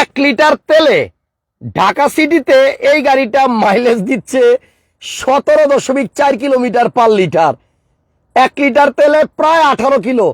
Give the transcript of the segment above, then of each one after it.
এক লিটার তেলে ঢাকা সিটিতে এই গাড়িটা মাইলেজ দিচ্ছে সতেরো দশমিক চার কিলোমিটার পার লিটার। এক লিটার তেলে প্রায় আঠারো কিলো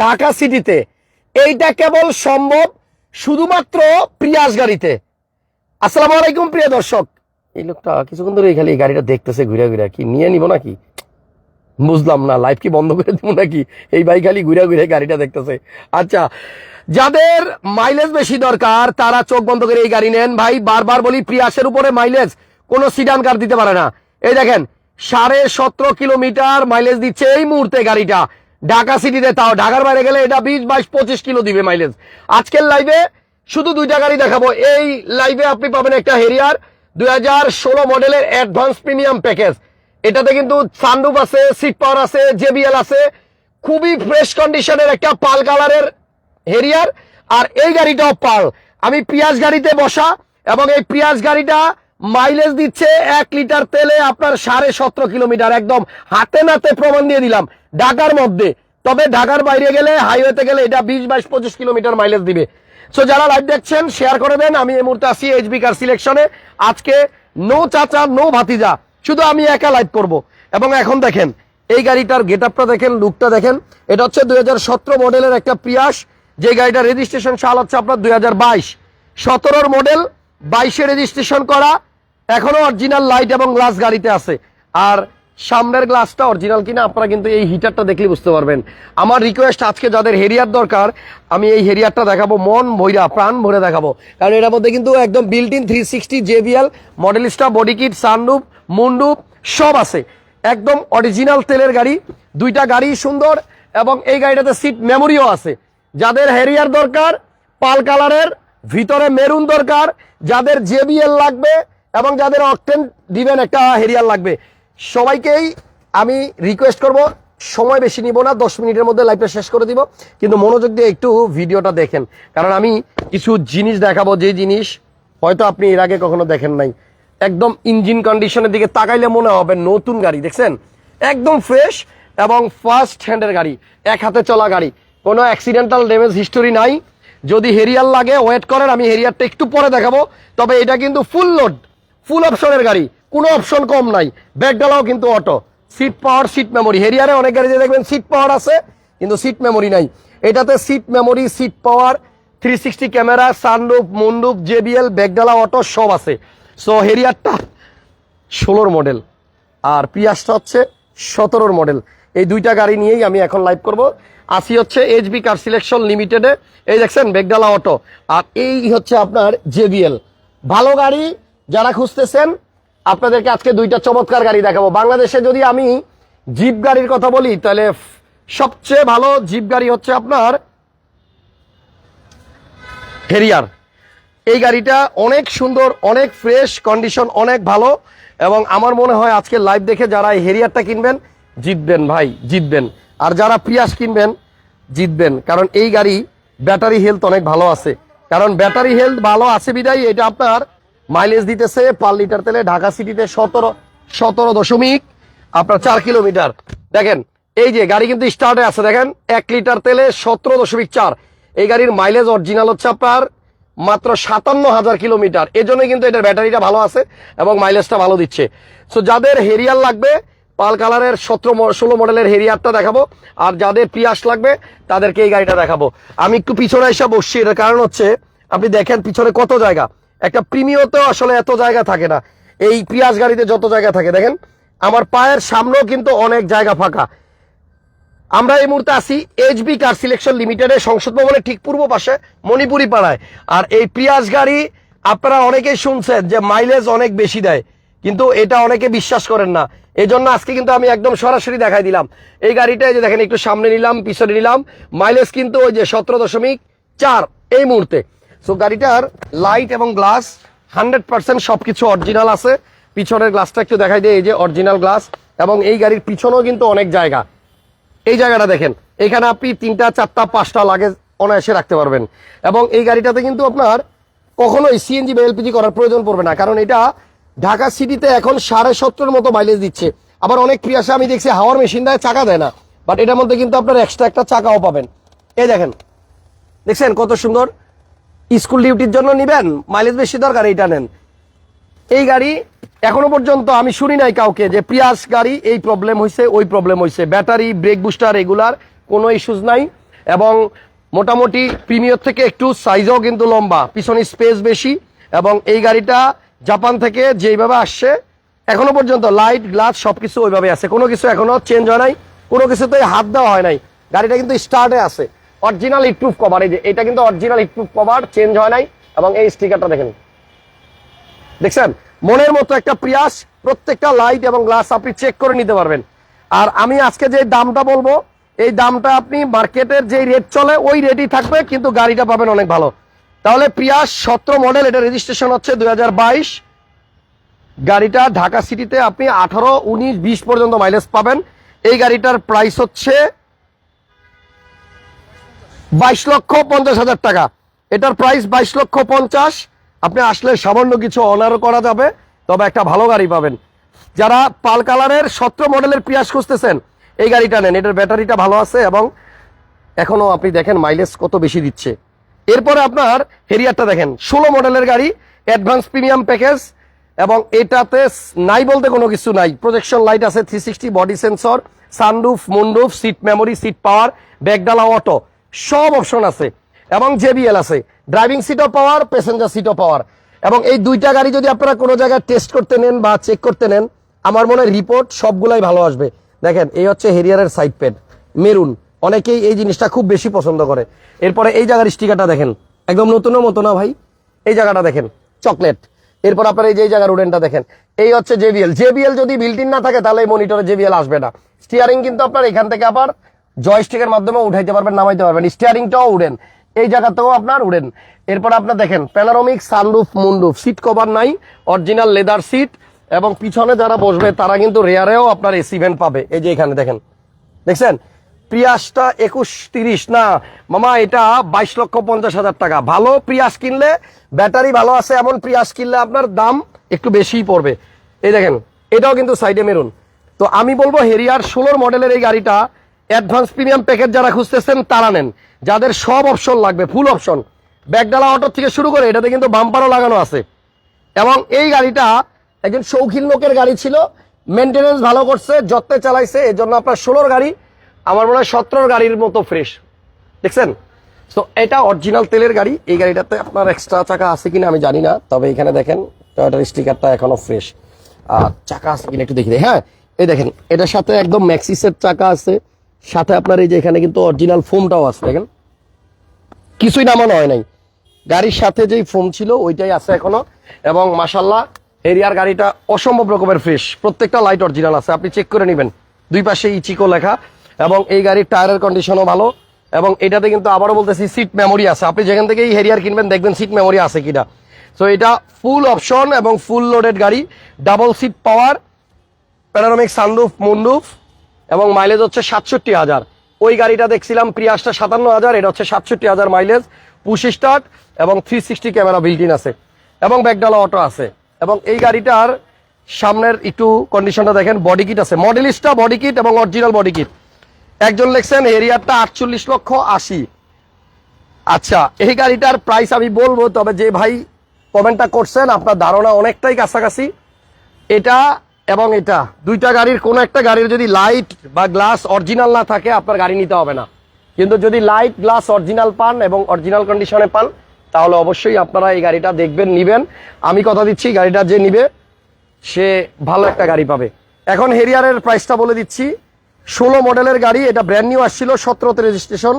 ঢাকা সিটিতে। এইটা কেবল সম্ভব শুধুমাত্র প্রিয়াস গাড়িতে। আসসালামু আলাইকুম প্রিয় দর্শক। এই লোকটা কিছুক্ষণ ধরে খালি এই গাড়িটা দেখতেছে ঘুরে ঘুরে, কি নিয়ে নিব নাকি? বুঝলাম না লাইফ কি বন্ধ করে দেবো নাকি? এই ভাই খালি ঘুরে ঘুরে গাড়িটা দেখতেছে। আচ্ছা যাদের মাইলেজ বেশি দরকার, তারা চোখ বন্ধ করে এই গাড়ি নেন। ভাই, বারবার বলি, প্রিয়াসের উপরে মাইলেজ কোন সিডান কার দিতে পারে না। এই দেখেন, সাড়ে সতেরো কিলোমিটার মাইলেজ দিচ্ছে এই মুহূর্তে গাড়িটা। ঢাকা সিটিতে তাও, ঢাকার বাইরে গেলে এটা বিশ, বাইশ, পঁচিশ কিলো দিবে মাইলেজ আজকের লাইভে শুধু দুইটা গাড়ি দেখাবো। এই লাইভে আপনি পাবেন একটা হেরিয়ার দুই হাজার ষোলো মডেলের অ্যাডভান্স প্রিমিয়াম প্যাকেজ এটাতে কিন্তু সানরুফ আছে সিট পাওয়ার আছে জেবিএল আছে। খুবই ফ্রেশ কন্ডিশনের একটা পাল কালারের হেরিয়ার আর এই গাড়িটাও পাল আমি পিয়াজ গাড়িতে বসা এবং এই পিয়াজ গাড়িটা মাইলেজ দিচ্ছে এক লিটার তেলে আপনার সাড়ে সতেরো কিলোমিটার। একদম হাতে নাতে প্রমাণ দিয়ে দিলাম, ঢাকার মধ্যে। তবে ঢাকার বাইরে গেলে হাইওয়েতে গেলে এটা বিশ, বাইশ, পঁচিশ কিলোমিটার মাইলেজ দিবে। সো যারা লাইভ দেখছেন শেয়ার করে দেন। আমি এই মুহূর্তে আসি এইচবি কার সিলেকশনে আজকে নো চাচা, নো ভাতিজা। শুধু আমি একা লাইভ করব। এবং এখন দেখেন, এই গাড়িটার গেট আপটা দেখেন লুকটা দেখেন। এটা হচ্ছে দুই হাজার সতেরো মডেলের একটা প্রিয়াস যে গাড়িটা রেজিস্ট্রেশন সাল হচ্ছে আপনার দুই হাজার বাইশ। সতেরোর মডেল বাইশে রেজিস্ট্রেশন করা, এখনও অরিজিনাল লাইট এবং গ্লাস গাড়িতে আছে। আর সামনের গ্লাসটা অরিজিনাল কিনা আপনারা কিন্তু এই হিটারটা দেখলে বুঝতে পারবেন। আমার রিকোয়েস্ট আজকে যাদের হেরিয়ার দরকার, আমি এই হেরিয়ারটা দেখাবো, মন ভৈরা প্রাণ ভরে দেখাবো। কারণ এটার মধ্যে কিন্তু একদম built in three sixty JBL Modellista body kit sunroof moonroof সব আছে। একদম অরিজিনাল তেলের গাড়ি, দুইটা গাড়ি সুন্দর এবং এই গাড়িটাতে সিট মেমোরিও আছে। যাদের হেরিয়ার দরকার, পাল কালারের, ভিতরে মেরুন দরকার, যাদের জেবিএল লাগবে এবং যাদের অকটেন দিবেন একটা হেরিয়ার লাগবে। সবাইকেই আমি রিকোয়েস্ট করব, সময় বেশি নিব না, দশ মিনিটের মধ্যে লাইভটা শেষ করে দিব। কিন্তু মনোযোগ দিয়ে একটু ভিডিওটা দেখেন, কারণ আমি কিছু জিনিস দেখাবো যে জিনিস হয়তো আপনি এর আগে কখনো দেখেন নাই। একদম ইঞ্জিন কন্ডিশনের দিকে তাকাইলে মনে হবে নতুন গাড়ি, দেখছেন? একদম ফ্রেশ এবং ফার্স্ট হ্যান্ডের গাড়ি, এক হাতে চলা গাড়ি। কোনো অ্যাক্সিডেন্টাল ড্যামেজ হিস্টোরি নাই। যদি হেরিয়ার লাগে ওয়েট করেন, আমি হেরিয়ারটা একটু পরে দেখাবো। তবে এটা কিন্তু ফুল লোড ফুল অপশনের গাড়ি, কোনো অপশন কম নাই। ব্যাকডালাও কিন্তু auto seat power seat memory হেরিয়ারে অনেক গাড়িতে দেখবেন সিট পাওয়ার আছে, কিন্তু সিট মেমোরি নাই। এটাতে seat memory seat power three sixty camera sunroof moonroof JBL ব্যাকডালা auto সব আছে। সো হেরিয়ারটা ষোলোর মডেল আর পিয়াসটা হচ্ছে সতেরোর মডেল এই দুইটা গাড়ি নিয়েই আমি এখন লাইভ করব। আসি হচ্ছে এইচবি কার সিলেকশন লিমিটেডে এই দেখছেন, বেগডালা অটো। আর এই হচ্ছে আপনার জেবিএল ভালো গাড়ি যারা খুঁজতেছেন, আপনাদেরকে আজকে দুইটা চমৎকার গাড়ি দেখাবো। বাংলাদেশে যদি আমি জিপ গাড়ির কথা বলি, তাহলে সবচেয়ে ভালো জিপ গাড়ি হচ্ছে আপনার হেরিয়ার এই গাড়িটা অনেক সুন্দর, অনেক ফ্রেশ কন্ডিশন অনেক ভালো। এবং আমার মনে হয় আজকে লাইভ দেখে যারা এই হেরিয়ারটা কিনবেন, জিতবেন ভাই, জিতবেন। আর যারা প্রিয়াস কিনবেন, জিতবেন। কারণ এই গাড়ি ব্যাটারি হেলথ অনেক ভালো আছে। কারণ ব্যাটারি হেলথ ভালো আছে বিদায়, এটা আপনার মাইলেজ দিতেছে পার লিটার তেলে ঢাকা সিটিতে সতেরো সতেরো দশমিক, আপনার চার কিলোমিটার দেখেন, এই যে গাড়ি কিন্তু স্টার্টে আছে, দেখেন, এক লিটার তেলে সতেরো দশমিক চার। এই গাড়ির মাইলেজ অরিজিনাল হচ্ছে আপনার মাত্র সাতান্ন হাজার কিলোমিটার এই জন্য কিন্তু এটার ব্যাটারিটা ভালো আছে এবং মাইলেজটা ভালো দিচ্ছে। সো যাদের হেরিয়ার লাগবে পাল কালারের সতেরো ষোলো মডেলের হেরিয়ারটা দেখাবো। আর যাদের পিয়াস লাগবে, তাদেরকে এই গাড়িটা দেখাবো। আমি একটু পিছনে এসে বসছি এটার কারণ হচ্ছে, আপনি দেখেন পিছনে কত জায়গা। একটা প্রিমিয়তেও আসলে এত জায়গা থাকে না। এই পিয়াস গাড়িতে যত জায়গা থাকে, দেখেন, আমার পায়ের সামনেও কিন্তু অনেক জায়গা ফাঁকা। আমরা এই মুহূর্তে আসি এইচবি কার সিলেকশন লিমিটেডের সংসদ ভবনের ঠিক পূর্ব পাশে, মণিপুরি পাড়ায়। আর এই প্রিয়াস গাড়ি আপনারা অনেকেই শুনছেন যে মাইলেজ অনেক বেশি দেয়। কিন্তু এটা অনেকে বিশ্বাস করেন না। এই জন্য আজকে কিন্তু আমি একদম সরাসরি দেখাই দিলাম। এই গাড়িটা যে দেখেন, একটু সামনে নিলাম, পিছনে নিলাম। মাইলেজ কিন্তু ওই যে সতেরো দশমিক চার এই মুহূর্তে। সো গাড়িটার লাইট এবং গ্লাস হান্ড্রেড পার্সেন্ট সব কিছু অরিজিনাল আছে। পিছনের গ্লাসটা একটু দেখাই দিয়ে এই যে অরিজিনাল গ্লাস এবং এই গাড়ির পিছনেও কিন্তু অনেক জায়গা। এই জায়গাটা দেখেন, এখানে আপনি তিনটা, চারটা, পাঁচটা লাগেজ অনায়াসে রাখতে পারবেন। এবং এই গাড়িটাতে কিন্তু আপনার কখনোই সিএনজি বা এলপিজি করার প্রয়োজন পড়বে না। কারণ এটা ঢাকা সিটিতে এখন সাড়ে সত্তরের মতো মাইলেজ দিচ্ছে। আবার অনেক প্রিয়াসে আমি দেখছি হাওয়ার মেশিন দেয়, চাকা দেয় না। বাট এটার মধ্যে কিন্তু আপনার এক্সট্রা একটা চাকাও পাবেন। এই দেখেন, দেখছেন কত সুন্দর? স্কুল ডিউটির জন্য নিবেন মাইলেজ বেশি দরকার, এইটা নেন। এই গাড়ি এখনও পর্যন্ত আমি শুনি নাই কাউকে যে প্রিয়াস গাড়ি এই প্রবলেম হয়েছে ওই প্রবলেম হয়েছে ব্যাটারি ব্রেক বুস্টার এগুলার কোনো ইস্যুস নাই। এবং মোটামুটি প্রিমিয়র থেকে একটু সাইজও কিন্তু লম্বা, পিছনে স্পেস বেশি। এবং এই গাড়িটা জাপান থেকে যেইভাবে আসছে, এখনও পর্যন্ত লাইট, গ্লাস সবকিছু ওইভাবে আছে। কোনো কিছু এখনও চেঞ্জ হয় নাই, কোনো কিছুতেই হাত দেওয়া হয় নাই। গাড়িটা কিন্তু স্টার্টে আছে। অরিজিনাল ইটপ্রুফ কভার এই যে, এটা কিন্তু অরিজিনাল ইটপ্রুফ কভার চেঞ্জ হয় নাই, এবং এই স্টিকারটা দেখেন। দেখছেন? মনের মতো একটা প্রিয়াস প্রত্যেকটা লাইট এবং গ্লাস আপনি চেক করে নিতে পারবেন। আর আমি আজকে যে দামটা বলব, এই দামটা আপনি মার্কেটের যে রেট চলে, ওই রেটই থাকবে, কিন্তু গাড়িটা পাবেন অনেক ভালো। তাহলে প্রিয়াস সতেরো মডেল এটা রেজিস্ট্রেশন হচ্ছে দু হাজার বাইশ। গাড়িটা ঢাকা সিটিতে আপনি আঠারো, উনিশ, বিশ পর্যন্ত মাইলেজ পাবেন। এই গাড়িটার প্রাইস হচ্ছে বাইশ লক্ষ পঞ্চাশ হাজার টাকা। এটার প্রাইস বাইশ লক্ষ পঞ্চাশ। আপনি আসলে সামান্য কিছু অনারও করা যাবে, তবে একটা ভালো গাড়ি পাবেন। যারা পাল কালারের সতেরো মডেলের পিয়াস খুঁজতেছেন, এই গাড়িটা নেন। এটার ব্যাটারিটা ভালো আছে এবং এখনও আপনি দেখেন মাইলেজ কত বেশি দিচ্ছে। এরপরে আপনার হেরিয়ারটা দেখেন, ষোলো মডেলের গাড়ি অ্যাডভান্স প্রিমিয়াম প্যাকেজ এবং এটাতে নাই বলতে কোনো কিছু নাই। প্রজেকশন লাইট আছে three sixty body sensor sunroof moonroof seat memory seat power ব্যাকডালা auto সব অপশন আছে। এবং জেবিএল আছে। ড্রাইভিং সিটও পাওয়ার প্যাসেঞ্জার সিটও পাওয়ার এবং এই দুইটা গাড়ি যদি আপনারা কোনো জায়গায় টেস্ট করতে নেন বা চেক করতে নেন, আমার মনে হয় রিপোর্ট সবগুলাই ভালো আসবে। দেখেন, এই হচ্ছে হেরিয়ারের সাইড প্যাড মেরুন অনেকেই এই জিনিসটা খুব বেশি পছন্দ করে। এরপরে এই জায়গার স্টিকারটা দেখেন। একদম নতুনও মতো না ভাই? এই জায়গাটা দেখেন চকলেট এরপর আপনার এই যে জায়গার উডেনটা দেখেন, এই হচ্ছে জেবিএল জেবিএল যদি বিল্টিন না থাকে, তাহলে এই মনিটরে জেবিএল আসবে না। স্টিয়ারিং কিন্তু আপনার এখান থেকে আবার জয়স্টিকের মাধ্যমে উঠাইতে পারবেন, নামাইতে পারবেন। স্টিয়ারিংটাও উড়েন। এই জায়গাতেও আপনার উড়েন। এরপর আপনার দেখেন panoramic sunroof moonroof seat cover নাই অরিজিনাল লেদার সিট এবং পিছনে যারা বসবে, তারা কিন্তু রেয়ারেও আপনার এসি ভেন্ট পাবে। এই যে এখানে দেখেন। দেখছেন? প্রিয়াসটা একুশ তিরিশ। না, মামা, এটা বাইশ লক্ষ পঞ্চাশ হাজার টাকা। ভালো প্রিয়াস কিনলে, ব্যাটারি ভালো আছে, এমন প্রিয়াস কিনলে আপনার দাম একটু বেশিই পড়বে। এই দেখেন, এটাও কিন্তু সাইডে মেরুন। তো আমি বলব, হেরিয়ার ষোলোর মডেলের এই গাড়িটা, অ্যাডভান্স প্রিমিয়াম প্যাকেজ যারা খুঁজতেছেন, তারা নেন। যাদের সব অপশন লাগবে, ফুল অপশন। ব্যাগডালা অটো থেকে শুরু করে, এটাতে কিন্তু বাম্পারও লাগানো আছে। এবং এই গাড়িটা একজন শৌখিন লোকের গাড়ি ছিল মেনটেনেন্স ভালো করছে, যত্নে চালাইছে এই জন্য আপনার ষোলোর গাড়ি আমার মনে হয় সতেরোর গাড়ির মতো ফ্রেশ দেখছেন? তো এটা অরিজিনাল তেলের গাড়ি। এই গাড়িটাতে আপনার এক্সট্রা চাকা আছে কিনা আমি জানি না। তবে এখানে দেখেন স্টিকারটা এখনও ফ্রেশ আর চাকা আছে কিনা একটু দেখি। হ্যাঁ এই দেখেন, এটার সাথে একদম ম্যাক্সিসের চাকা আছে। সাথে আপনার এই যে এখানে কিন্তু অরিজিনাল ফোমটাও আছে, দেখেন? কিছুই নামানো হয় নাই। গাড়ির সাথে যেই ফোম ছিল, ওইটাই আছে এখনও। এবং মাসাল্লাহ এরিয়ার গাড়িটা অসম্ভব রকমের ফ্রেশ প্রত্যেকটা লাইট অরিজিনাল আছে। আপনি চেক করে নেবেন। দুই পাশে ইচিকো লেখা। এবং এই গাড়ির টায়ারের কন্ডিশনও ভালো। এবং এটাতে কিন্তু আবারও বলতেছি সিট মেমোরি আছে। আপনি যেখান থেকে এই হেরিয়ার কিনবেন, দেখবেন সিট মেমোরি আছে কিনা। সো এটা ফুল অপশন এবং ফুল লোডেড গাড়ি। Double seat power panoramic sunroof moonroof এবং মাইলেজ হচ্ছে সাতষট্টি হাজার। ওই গাড়িটা দেখছিলাম প্রিয়াসটা সাতান্ন হাজার, এটা হচ্ছে সাতষট্টি হাজার মাইলেজ পুশ স্টার্ট এবং থ্রি সিক্সটি ক্যামেরা বিল্ডিং আছে। এবং ব্যাকডালা অটো আছে। এবং এই গাড়িটার সামনের একটু কন্ডিশনটা দেখেন বডি কিট আছে। মডেলিস্টা বডি কিট এবং অরিজিনাল বডি কিট একজন লেখছেন এরিয়ারটা আটচল্লিশ লক্ষ আশি। আচ্ছা এই গাড়িটার প্রাইস আমি বলব, তবে যে ভাই কমেন্টটা করছেন, আপনার ধারণা অনেকটাই কাছাকাছি। এটা এবং এটা, দুইটা গাড়ির, কোনো একটা গাড়ির যদি লাইট বা গ্লাস অরিজিনাল না থাকে, আপনার গাড়ি নিতে হবে না। কিন্তু যদি লাইট গ্লাস অরিজিনাল পান এবং অরিজিনাল কন্ডিশনে পান, তাহলে অবশ্যই আপনারা এই গাড়িটা দেখবেন, নিবেন। আমি কথা দিচ্ছি, গাড়িটা যে নিবে, সে ভালো একটা গাড়ি পাবে। এখন হেরিয়ারের প্রাইসটা বলে দিচ্ছি। ষোলো মডেলের গাড়ি, এটা ব্র্যান্ড নিউ আসছিল, সতেরোতে রেজিস্ট্রেশন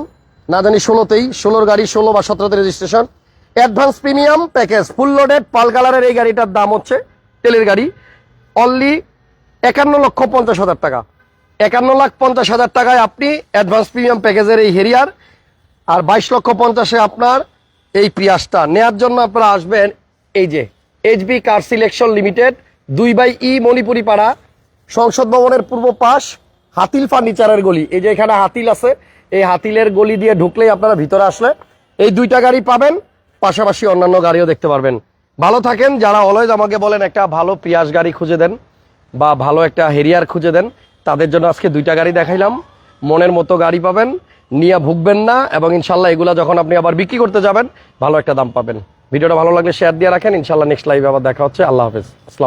না জানি ষোলোতেই, ষোলোর গাড়ি ষোলো বা সতেরোতে registration advance premium package full loaded pearl কালারের এই গাড়িটার দাম হচ্ছে তেলের গাড়ি। অনলি একান্ন লক্ষ পঞ্চাশ হাজার টাকা। একান্ন লাখ পঞ্চাশ হাজার টাকায় আপনি অ্যাডভান্স প্রিমিয়াম প্যাকেজের এই হেরিয়ার আর বাইশ লক্ষ পঞ্চাশে আপনার এই প্রিয়াসটা নেয়ার জন্য আপনারা আসবেন এই যে এইচবি কার সিলেকশন লিমিটেড দুই বাই ই মণিপুরি পাড়া সংসদ ভবনের পূর্ব পাশ হাতিল ফার্নিচারের গলি। এই যে এখানে হাতিল আছে, এই হাতিলের গলি দিয়ে ঢুকলেই আপনারা ভিতরে আসলে এই দুইটা গাড়ি পাবেন, পাশাপাশি অন্যান্য গাড়িও দেখতে পারবেন। ভালো থাকেন, যারা অলওয়েজ আমাকে বলেন একটা ভালো প্রিয়াস গাড়ি খুঁজে দেন বা ভালো একটা হেরিয়ার খুঁজে দেন, তাদের জন্য আজকে দুইটা গাড়ি দেখাইলাম। মনের মতো গাড়ি পাবেন, নিয়ে ভুগবেন না এবং ইনশাল্লাহ এগুলা যখন আপনি আবার বিক্রি করতে যাবেন, ভালো একটা দাম পাবেন। ভিডিওটা ভালো লাগলে শেয়ার দিয়ে রাখেন, ইনশাল্লাহ নেক্সট লাইভে আবার দেখা হচ্ছে। আল্লাহ হাফেজ। আসসালাম